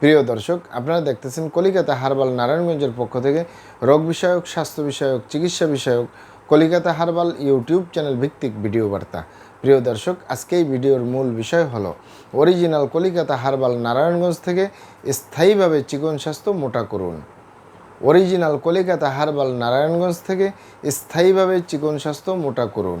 প্রিয় দর্শক, আপনারা দেখতেছেন কলিকাতা হারবাল নারায়ণগঞ্জের পক্ষ থেকে রোগ বিষয়ক, স্বাস্থ্য বিষয়ক, চিকিৎসা বিষয়ক কলিকাতা হারবাল ইউটিউব চ্যানেল ভিত্তিক ভিডিও বার্তা। প্রিয় দর্শক, আজকে এই ভিডিওর মূল বিষয় হলো অরিজিনাল কলিকাতা হারবাল নারায়ণগঞ্জ থেকে স্থায়ীভাবে চিকন স্বাস্থ্য মোটা করুন। অরিজিনাল কলিকাতা হারবাল নারায়ণগঞ্জ থেকে স্থায়ীভাবে চিকন স্বাস্থ্য মোটা করুন।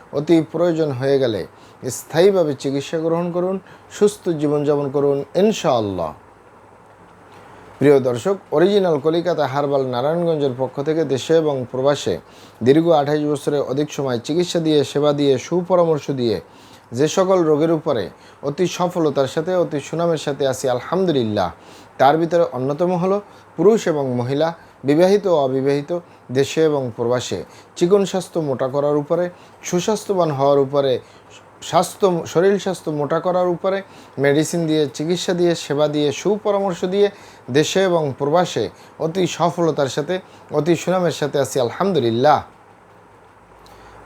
অতি প্রয়োজন হয়ে গেলে স্থায়ীভাবে চিকিৎসা গ্রহণ করুন, সুস্থ জীবনযাপন করুন, ইনশাআল্লাহ। প্রিয় দর্শক, অরিজিনাল কলিকাতা হারবাল নারায়ণগঞ্জের পক্ষ থেকে দেশে এবং প্রবাসে দীর্ঘ আঠাইশ বছরের অধিক সময় চিকিৎসা দিয়ে, সেবা দিয়ে, সুপরামর্শ দিয়ে যে সকল রোগের উপরে অতি সফলতার সাথে, অতি সুনামের সাথে আসি আলহামদুলিল্লাহ। তার ভিতরে অন্যতম হলো পুরুষ এবং মহিলা বিবাহিত ও অবিবাহিত দেশে এবং প্রবাসে। চিকন স্বাস্থ্য মোটা করার উপরে, সুস্বাস্থ্যবান হওয়ার উপরে, স্বাস্থ্য, শরীর স্বাস্থ্য মোটা করার উপরে, মেডিসিন দিয়ে, চিকিৎসা দিয়ে, সেবা দিয়ে, সুপরামর্শ দিয়ে দেশে এবং প্রবাসে অতি সফলতার সাথে, অতি সুনামের সাথে আছি, আলহামদুলিল্লাহ।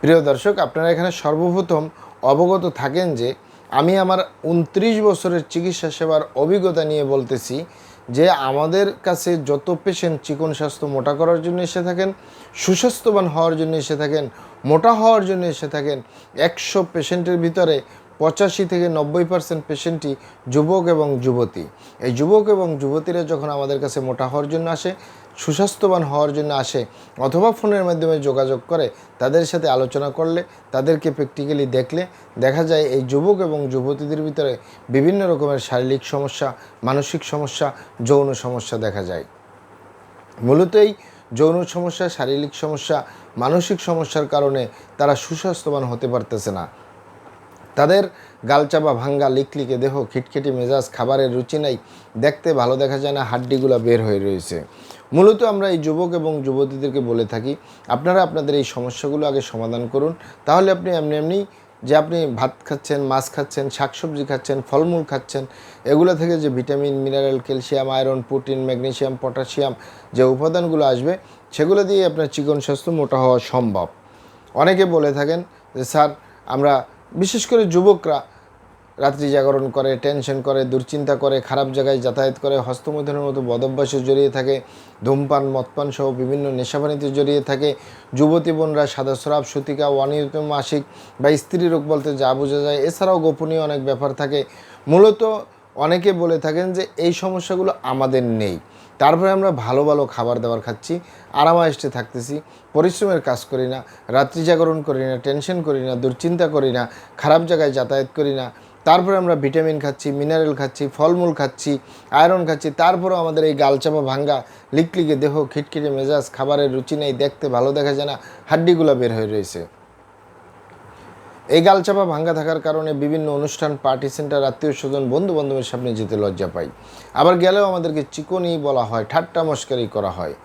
প্রিয় দর্শক, আপনারা এখানে সর্বপ্রথম অবগত থাকেন যে, আমি আমার উনত্রিশ বছরের চিকিৎসা সেবার অভিজ্ঞতা নিয়ে বলতেছি যে আমাদের কাছে যত পেশেন্ট চিকন স্বাস্থ্য, মোটা করার জন্য এসে থাকেন, সুস্বাস্থ্যবান হওয়ার জন্য এসে থাকেন, মোটা হওয়ার জন্য এসে থাকেন, একশো পেশেন্টের ভিতরে পঁচাশি থেকে নব্বই পার্সেন্ট পেশেন্টই যুবক এবং যুবতী। এই যুবক এবং যুবতীরা যখন আমাদের কাছে মোটা হওয়ার জন্য আসে সুস্বাস্থ্যবান হওয়ার জন্য আসে অথবা ফোনের মাধ্যমে যোগাযোগ করে, তাদের সাথে আলোচনা করলে, তাদেরকে প্র্যাকটিক্যালি দেখলে দেখা যায় এই যুবক এবং যুবতীদের ভিতরে বিভিন্ন রকমের শারীরিক সমস্যা, মানসিক সমস্যা, যৌন সমস্যা দেখা যায়। মূলত এই যৌন সমস্যা, শারীরিক সমস্যা, মানসিক সমস্যার কারণে তারা সুস্বাস্থ্যবান হতে পারতেছে না। তাদের গালচাপা ভাঙ্গা লিকলিকে দেহ, খিটখিটি মেজাজ, খাবারের রুচি নাই, দেখতে ভালো দেখা যায় না, হাড্ডিগুলো বের হয়ে রয়েছে। মূলত আমরা এই যুবক এবং যুবতীদেরকে বলে থাকি, আপনারা আপনাদের এই সমস্যাগুলো আগে সমাধান করুন। তাহলে আপনি এমনি এমনি যে আপনি ভাত খাচ্ছেন, মাছ খাচ্ছেন, শাকসবজি খাচ্ছেন, ফলমূল খাচ্ছেন, এগুলো থেকে যে vitamin, mineral, calcium, iron, protein magnesium potassium যে উপাদানগুলো আসবে, সেগুলো দিয়ে আপনার চিকন স্বাস্থ্য মোটা হওয়া সম্ভব। অনেকে বলে থাকেন যে, স্যার, আমরা বিশেষ করে যুবকরা রাত্রি জাগরণ করে, টেনশন করে, দুশ্চিন্তা করে, খারাপ জায়গায় যাতায়াত করে, হস্তমৈথুনের মতো বদভ্যাসে জড়িয়ে থাকে, ধূমপান মদপান সহ বিভিন্ন নেশাপানিতে জড়িয়ে থাকে। যুবতী বোনরা সাদা স্রাব, সুতিকা অনিয়মিত মাসিক বা স্ত্রী রোগ বলতে যা বোঝা যায়, এছাড়াও গোপনীয় অনেক ব্যাপার থাকে। মূলত অনেকে বলে থাকেন যে, এই সমস্যাগুলো আমাদের নেই। তারপরে আমরা ভালো ভালো খাবার দাবার খাচ্ছি আরামায়েষ্টে থাকতেছি, পরিশ্রমের কাজ করি না, রাত্রি জাগরণ করি না, টেনশন করি না, দুশ্চিন্তা করি না, খারাপ জায়গায় যাতায়াত করি না তারপরে আমরা ভিটামিন খাচ্ছি, মিনারেল খাচ্ছি, ফলমূল খাচ্ছি, আয়রন খাচ্ছি, তারপরেও আমাদের এই গালচাপা ভাঙ্গা, লিকলিকে দেহ, খিটখিটে মেজাজ, খাবারের রুচি নেই, দেখতে ভালো দেখা যায় না, হাড্ডিগুলো বের হয়ে রয়েছে। এই গালচাপা ভাঙ্গা থাকার কারণে বিভিন্ন অনুষ্ঠান, পার্টি সেন্টার, আত্মীয় স্বজন বন্ধু বান্ধবের সামনে যেতে লজ্জা পাই আবার গেলেও আমাদেরকে চিকনই বলা হয়, ঠাট্টা মস্কারি করা হয়।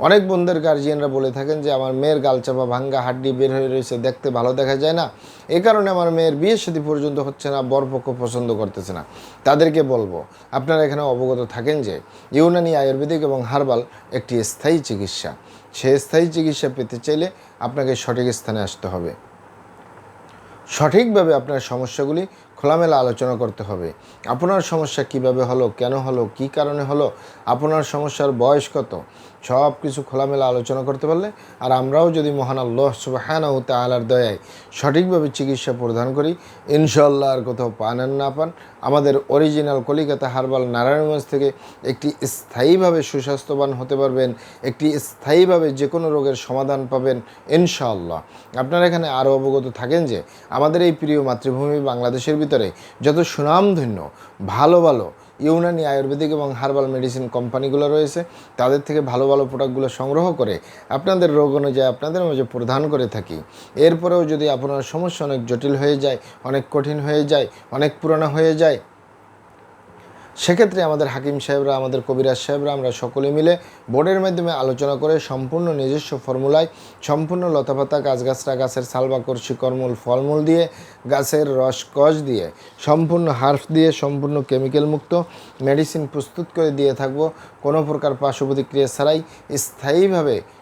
অনেক বন্ধুদের গার্জিয়ানরা বলে থাকেন যে, আমার মেয়ের গালচাপা ভাঙ্গা, হাড্ডি বের হয়ে রয়েছে, দেখতে ভালো দেখা যায় না। এ কারণে আমার মেয়ের বিয়ে সাথী পর্যন্ত হচ্ছে না, বরপক্ষ পছন্দ করতেছে না। তাদেরকে বলব, আপনারা এখানে অবগত থাকেন যে, ইউনানি আয়ুর্বেদিক এবং হার্বাল একটি স্থায়ী চিকিৎসা। সে স্থায়ী চিকিৎসা পেতে চাইলে আপনাকে সঠিক স্থানে আসতে হবে। সঠিকভাবে আপনার সমস্যাগুলি খোলামেলা আলোচনা করতে হবে। আপনার সমস্যা কীভাবে হলো, কেন হলো, কি কারণে হলো, আপনার সমস্যার বয়স কত, সব কিছু খোলামেলা আলোচনা করতে পারলে আর আমরাও যদি মহান আল্লাহ সুবাহানা ও তালার দয়ায় সঠিকভাবে চিকিৎসা প্রদান করি ইনশাল্লাহ আর কোথাও পান না পান। আমাদের অরিজিনাল কলিকাতা হারবাল নারায়ণগঞ্জ থেকে একটি স্থায়ীভাবে সুস্বাস্থ্যবান হতে পারবেন, একটি স্থায়ীভাবে যে কোনো রোগের সমাধান পাবেন, ইনশাআল্লাহ। আপনারা এখানে আরও অবগত থাকেন যে আমাদের এই প্রিয় মাতৃভূমি বাংলাদেশের ভিতরে যত সুনামধন্য, ভালো ভালো ইউনানি আয়ুর্বেদিক এবং হার্বাল মেডিসিন কোম্পানিগুলো রয়েছে, তাদের থেকে ভালো ভালো প্রোডাক্টগুলো সংগ্রহ করে আপনাদের রোগ অনুযায়ী আপনাদের মাঝে প্রদান করে থাকি। এরপরেও যদি আপনার সমস্যা অনেক জটিল হয়ে যায়, অনেক কঠিন হয়ে যায়, অনেক পুরানো হয়ে যায় সেক্ষেত্রে আমাদের হাকিম সাহেবরা, আমাদের কবিরাজ সাহেবরা, আমরা সকলে মিলে বোর্ডের মাধ্যমে আলোচনা করে সম্পূর্ণ নিজস্ব ফর্মুলায়, সম্পূর্ণ লতাপাতা গাছগাছরা গাছের সালবাকর শিকড়মূল ফলমূল দিয়ে, গাছের রস, কষ দিয়ে, সম্পূর্ণ হার্ফ দিয়ে, সম্পূর্ণ কেমিক্যাল মুক্ত, মেডিসিন প্রস্তুত করে দিয়ে থাকব। কোনো প্রকার পার্শ্ব প্রতিক্রিয়া ছাড়াই স্থায়ীভাবে